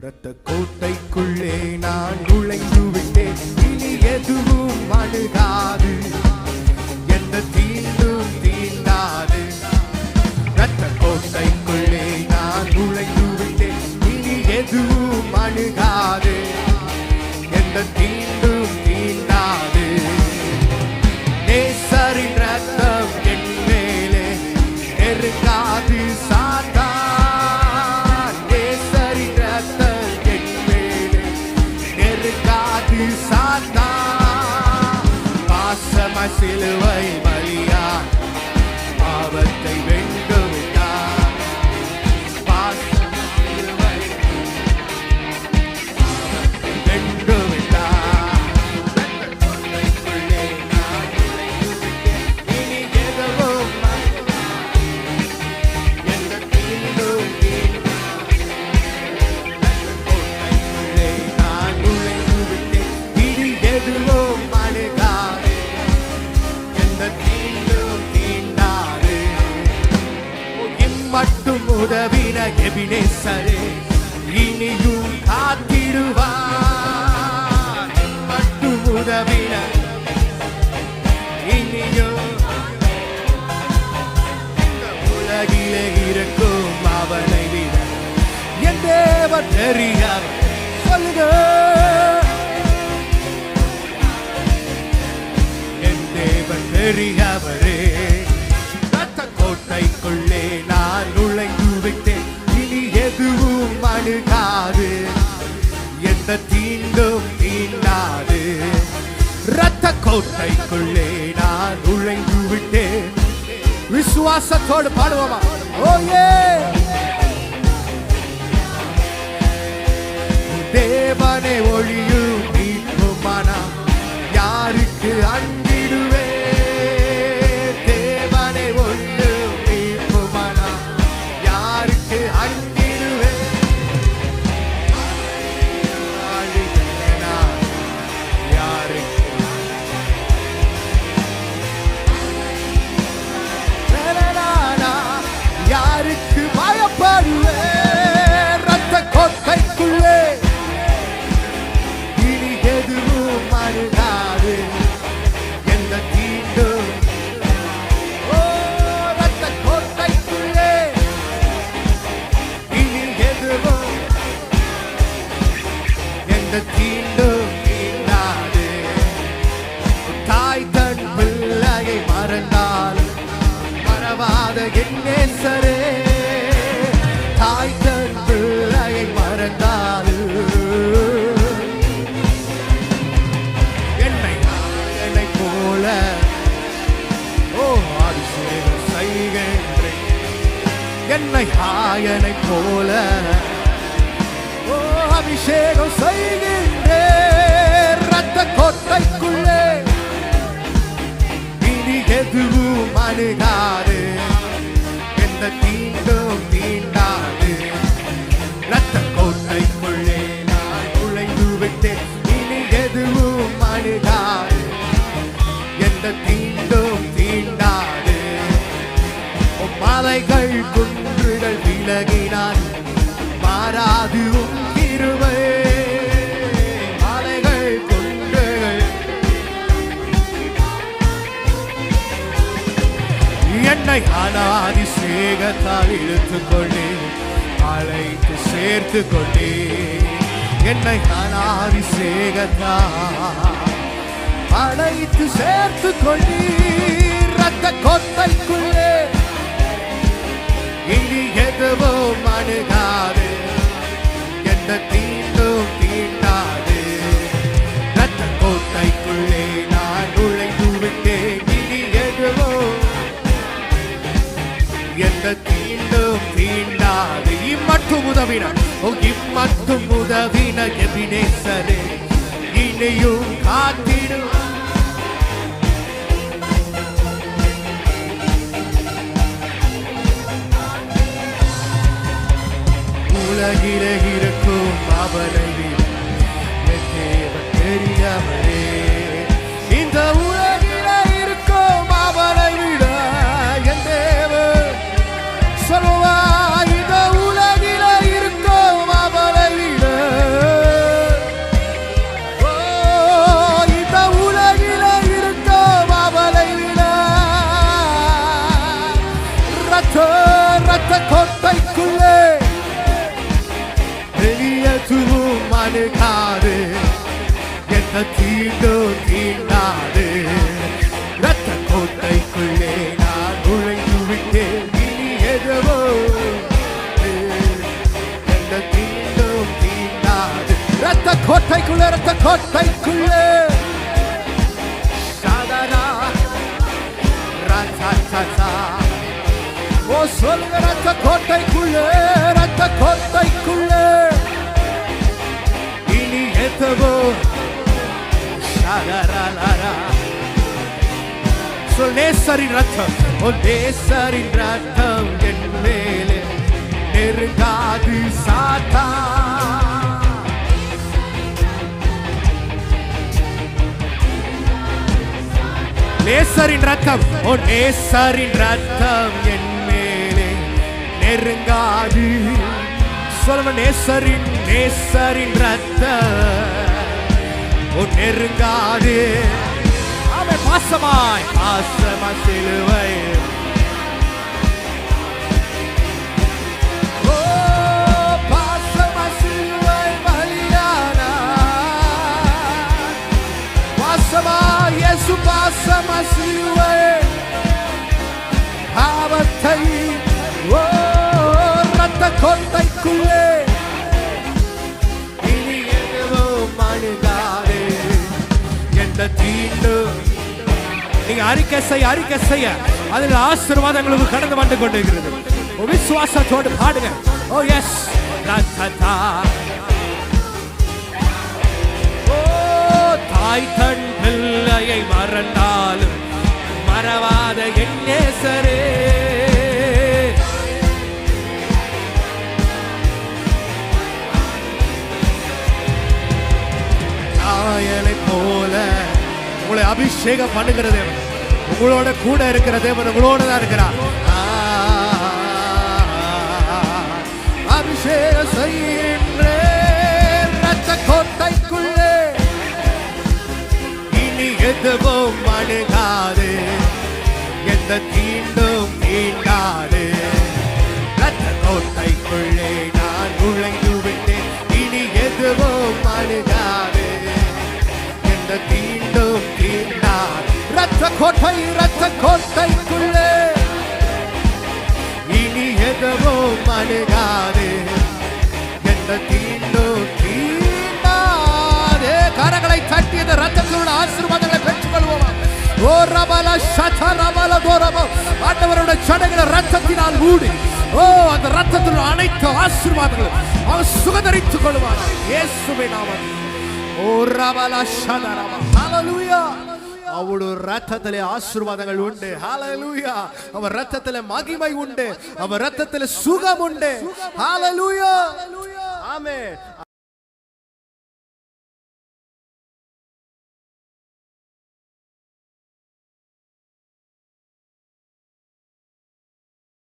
இரத்த கோட்டைக்குள்ளே நான் நுழைந்து விட்டேன் இனி எதுவும் அணுகாது. எந்த தீண்டும் தீண்டாது. இரத்த கோட்டைக்குள்ளே நான் நுழைந்து விட்டேன் இனி எதுவும் அணுகாது. எந்த தீண்டும் நெருங்காது சாத்தான் பாசம சிலுவை உலகிலே இருக்கும் அவனை விட என் தேவன் தெரியார் சொல்லுக என் தேவன் பெரியவரே ரத்த கோட்டைக்குள்ளே நான் நுழைந்து விட்டேன். இனி எதுவும் அணுகாது. எந்த தீண்டும் தீண்டாது ரத்த கோட்டைக்குள்ளே நான் நுழைந்து விட்டேன். விசுவாசத்தோடு பாடுவோமா? Oh, ஓயே தேவனே ஒளியும் மீட்புமானா யாருக்கு அன்பு என்னை என்னை போல. என்னை ஆயனை போல. அபிஷேகம் செய்கின்றேன் ரத்த கோட்டைக்குள்ளே இனி எதுவும் அணுகாது எந்த தீண்டும் தீண்டாது ரத்த கோட்டைக்குள்ளே நான் நுழைந்து விட்டேன் இனி எதுவும் அணுகாது எந்த தீண்டும் தீண்டாது மலைகள் குன்றுகள் விலகி என்னை அனாதி சேகத்தால் இழுத்து கொண்டே அழைத்து சேர்த்து கொண்டே என்னை அனாதி சேகத்தால் அழைத்து சேர்த்து கொண்டே ரத்த கொத்தைக்குள்ளே. இனி எதுவும் அணுகாது. எந்த தீண்டும் உதவின ஓ உதவின எபினேசரே இனியும் காத்திடும் உலகிலே இருக்கும் அவனை அணுகாது என்ன தீண்டும் தீண்டாது. ரத்த கோட்டைக்குள்ளே நான் நுழைந்து விட்டேன். இனி எதுவோ? என்ன தீண்டும் தீண்டாது. ரத்த கோட்டைக்குள்ளே ரத்த கோட்டைக்குள்ளே. சாதரா ரத்தா ஓ சொல்லுங்க ரத்த கோட்டை நேசரின் ரத்தம். ஓ நேசரின் ரத்தம் என் மேலே. நெருங்காது சாத்தா நேசரின் ரத்தம். ஓ நேசரின் ரத்தம் என் மேலே. நெருங்காது. சொல்லுங்க நேசரின் நேசரின் ரத்தம். ஓ நெருங்காது. அவன் பாசமாய் பாசமா சிலுவை ஓ பாசமா சிலுவை. பாவத்தை ஓ ரத்த கொண்டைக்குள்ளே இனி எதுவும் எந்த தீண்டும் நீங்க அறிக்கை செய்ய அறிக்கை செய்ய. அதில் ஆசீர்வாதம் ஆசீர்வாதங்களுக்கு கடந்து வந்து கொண்டிருக்கிறது. விசுவாசத்தோடு பாடுங்க. Oh, ஓ எஸ் ஓ தாய் தன் பிள்ளையை மறந்தாலும் மறவாத என் நேசரே. நாயனை போல உங்களை அபிஷேகம் பண்ணுகிறது உங்களோட கூட இருக்கிற தேவன் உங்களோட தான் இருக்கிறார். அபிஷேக அபிஷேகம் ரத்த கோட்டைக்குள்ளே. இனி எதுவும் அணுகாது எந்த தீண்டும் தீண்டாது ரத்த கோட்டைக்குள்ளே நான் நுழைந்து விட்டேன் இனி எதுவும் அணுகாது எந்த தீண்டும் தீண்டாது ரத்த கோட்டை ரத்த கோட்டைக்குள்ளே இனி எதவோ அணுகாது எந்த தீண்டோ தீண்டாது. கரங்களை தட்டியது ரத்தத்தோட ஆசீர்வாதங்களை பெற்றுக்கொள்வோம்? ஓ ரபல சத ரபல கோரபோ ஆண்டவருடைய சடங்குல ரத்தத்தினால் மூடி ஓ அந்த ரத்தத்தில் அனைத்து ஆசீர்வாதங்களும் அவர் சுகதரித்துக் கொள்வார் இயேசுவை நாமத்தில். ஓ ரபல சத ரப ஹalleluya அவருடைய ரத்தத்திலே ஆசீர்வாதங்கள் உண்டு. ஹalleluya அவர் ரத்தத்திலே மகிமை உண்டு. அவர் ரத்தத்திலே சுகம் உண்டு. ஹalleluya ஆமென்